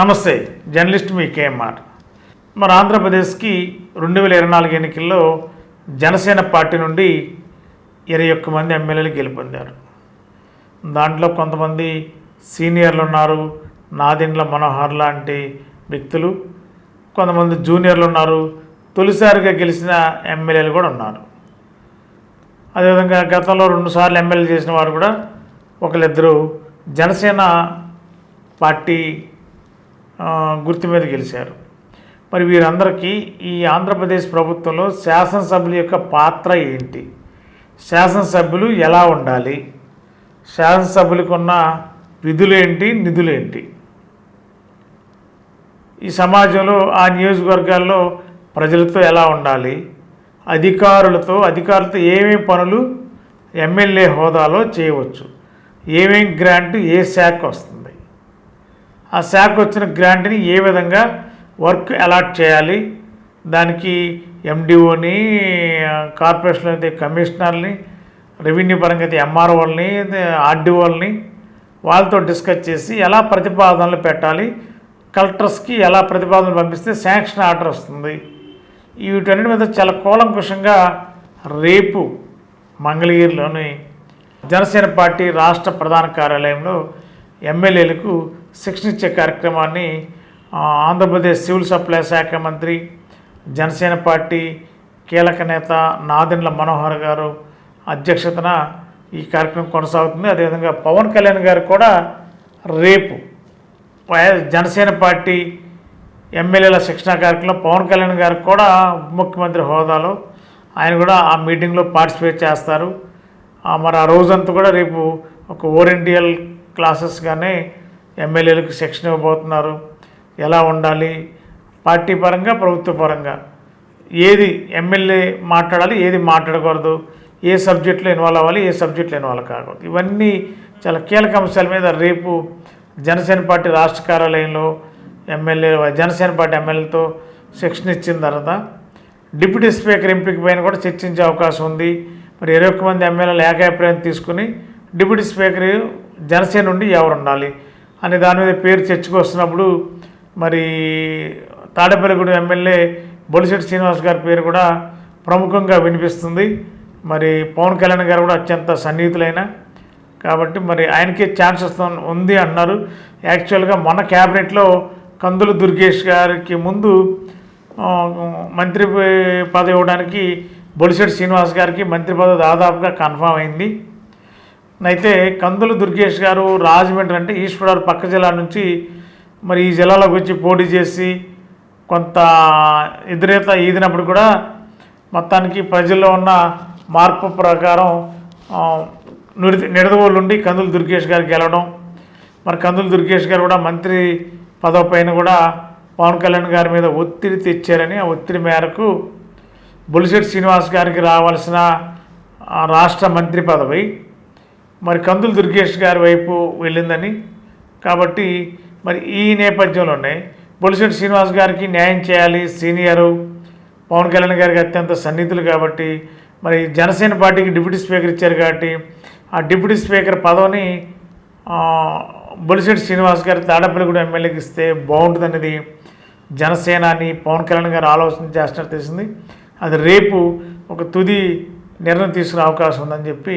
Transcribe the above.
నమస్తే జర్నలిస్ట్ మీ కేఎంఆర్ మరి ఆంధ్రప్రదేశ్కి రెండు వేల ఇరవై నాలుగు ఎన్నికల్లో జనసేన పార్టీ నుండి ఇరవై ఒక్క మంది ఎమ్మెల్యేలు గెలుపొందారు. దాంట్లో కొంతమంది సీనియర్లు ఉన్నారు నాదిండ్ల మనోహర్ లాంటి వ్యక్తులు. కొంతమంది జూనియర్లు ఉన్నారు తొలిసారిగా గెలిచిన ఎమ్మెల్యేలు కూడా ఉన్నారు. అదేవిధంగా గతంలో రెండుసార్లు ఎమ్మెల్యే చేసిన వారు కూడా ఒకళ్ళిద్దరూ జనసేన పార్టీ గుర్తు మీద గెలిచారు. మరి వీరందరికీ ఈ ఆంధ్రప్రదేశ్ ప్రభుత్వంలో శాసనసభ్యుల యొక్క పాత్ర ఏంటి? శాసనసభ్యులు ఎలా ఉండాలి? శాసనసభ్యులకు ఉన్న విధులేంటి నిధులేంటి? ఈ సమాజంలో ఆ నియోజకవర్గాల్లో ప్రజలతో ఎలా ఉండాలి? అధికారులతో అధికారులతో ఏమేమి పనులు ఎమ్మెల్యే హోదాలో చేయవచ్చు? ఏమేమి గ్రాంట్ ఏ శాఖ వస్తుంది? ఆ శాఖ వచ్చిన గ్రాంట్ని ఏ విధంగా వర్క్ అలాట్ చేయాలి? దానికి ఎండిఓని కార్పొరేషన్లో అయితే కమిషనర్ని రెవెన్యూ పరంగా అయితే ఎంఆర్ఓల్ని ఆర్డీఓల్ని వాళ్ళతో డిస్కస్ చేసి ఎలా ప్రతిపాదనలు పెట్టాలి? కలెక్టర్స్కి ఎలా ప్రతిపాదనలు పంపిస్తే శాంక్షన్ ఆర్డర్ వస్తుంది? వీటన్నిటి మీద చాలా కూలంకుషంగా రేపు మంగళగిరిలోని జనసేన పార్టీ రాష్ట్ర ప్రధాన కార్యాలయంలో ఎమ్మెల్యేలకు శిక్షణ ఇచ్చే కార్యక్రమాన్ని ఆంధ్రప్రదేశ్ సివిల్ సప్లై శాఖ మంత్రి జనసేన పార్టీ కీలక నేత నాదెండ్ల మనోహర్ గారు అధ్యక్షతన ఈ కార్యక్రమం కొనసాగుతుంది. అదేవిధంగా పవన్ కళ్యాణ్ గారు కూడా రేపు జనసేన పార్టీ ఎమ్మెల్యేల శిక్షణ కార్యక్రమంలో పవన్ కళ్యాణ్ గారు కూడా ముఖ్యమంత్రి హోదాలో ఆయన కూడా ఆ మీటింగ్లో పార్టిసిపేట్ చేస్తారు. మరి ఆ రోజంతా కూడా రేపు ఒక ఓరియంటియల్ క్లాసెస్గానే ఎమ్మెల్యేలకు శిక్షణ ఇవ్వబోతున్నారు. ఎలా ఉండాలి? పార్టీ పరంగా ప్రభుత్వ పరంగా. ఏది ఎమ్మెల్యే మాట్లాడాలి ఏది మాట్లాడకూడదు. ఏ సబ్జెక్టులో ఇన్వాల్వ్ అవ్వాలి ఏ సబ్జెక్టులో ఇన్వాల్వ్ కాకూడదు. ఇవన్నీ చాలా కీలక అంశాల మీద రేపు జనసేన పార్టీ రాష్ట్ర కార్యాలయంలో ఎమ్మెల్యే జనసేన పార్టీ ఎమ్మెల్యేతో శిక్షణ ఇచ్చిన తర్వాత డిప్యూటీ స్పీకర్ ఎంపిక పైన కూడా చర్చించే అవకాశం ఉంది. మరి ఇరవై ఒక్క మంది ఎమ్మెల్యేలు ఏకాభిప్రాయం తీసుకుని డిప్యూటీ స్పీకర్ జనసేన నుండి ఎవరు ఉండాలి అనే దాని మీద పేరు చర్చకు వస్తున్నప్పుడు మరి తాడేపల్లిగూడెం ఎమ్మెల్యే బొలిశెట్టి శ్రీనివాస్ గారి పేరు కూడా ప్రముఖంగా వినిపిస్తుంది. మరి పవన్ కళ్యాణ్ గారు కూడా అత్యంత సన్నిహితులైన కాబట్టి మరి ఆయనకే ఛాన్స్ వస్తుంది ఉంది అన్నారు. యాక్చువల్గా మన క్యాబినెట్లో కందులు దుర్గేష్ గారికి ముందు మంత్రి పదవి ఇవ్వడానికి బొలిశెట్టి శ్రీనివాస్ గారికి మంత్రి పదవి దాదాపుగా కన్ఫామ్ అయింది. అయితే కందులు దుర్గేష్ గారు రాజమండ్రి అంటే ఈశ్వరారు పక్క జిల్లా నుంచి మరి ఈ జిల్లాలోకి వచ్చి పోటీ చేసి కొంత ఎదురేత ఈదినప్పుడు కూడా మొత్తానికి ప్రజల్లో ఉన్న మార్పు ప్రకారం నిడి నిడదవోళ్ళుండి కందులు దుర్గేష్ గారు గెలవడం. మరి కందులు దుర్గేష్ గారు కూడా మంత్రి పదవి పైన కూడా పవన్ కళ్యాణ్ గారి మీద ఒత్తిడి తెచ్చారని ఆ ఒత్తిడి మేరకు బులిశెట్టి శ్రీనివాస్ గారికి రావాల్సిన రాష్ట్ర మంత్రి పదవి మరి కందులు దుర్గేష్ గారి వైపు వెళ్ళిందని. కాబట్టి మరి ఈ నేపథ్యంలోనే బొలిశెట్టి శ్రీనివాస్ గారికి న్యాయం చేయాలి. సీనియరు పవన్ కళ్యాణ్ గారికి అత్యంత సన్నిహితులు కాబట్టి మరి జనసేన పార్టీకి డిప్యూటీ స్పీకర్ ఇచ్చారు కాబట్టి ఆ డిప్యూటీ స్పీకర్ పదవిని బొలిశెట్టి శ్రీనివాస్ గారి తాడపల్లిగూడ ఎమ్మెల్యేకి ఇస్తే బాగుంటుందనేది జనసేనాని పవన్ కళ్యాణ్ గారు ఆలోచన చేస్తున్నట్టు తెలిసింది. అది రేపు ఒక తుది నిర్ణయం తీసుకునే అవకాశం ఉందని చెప్పి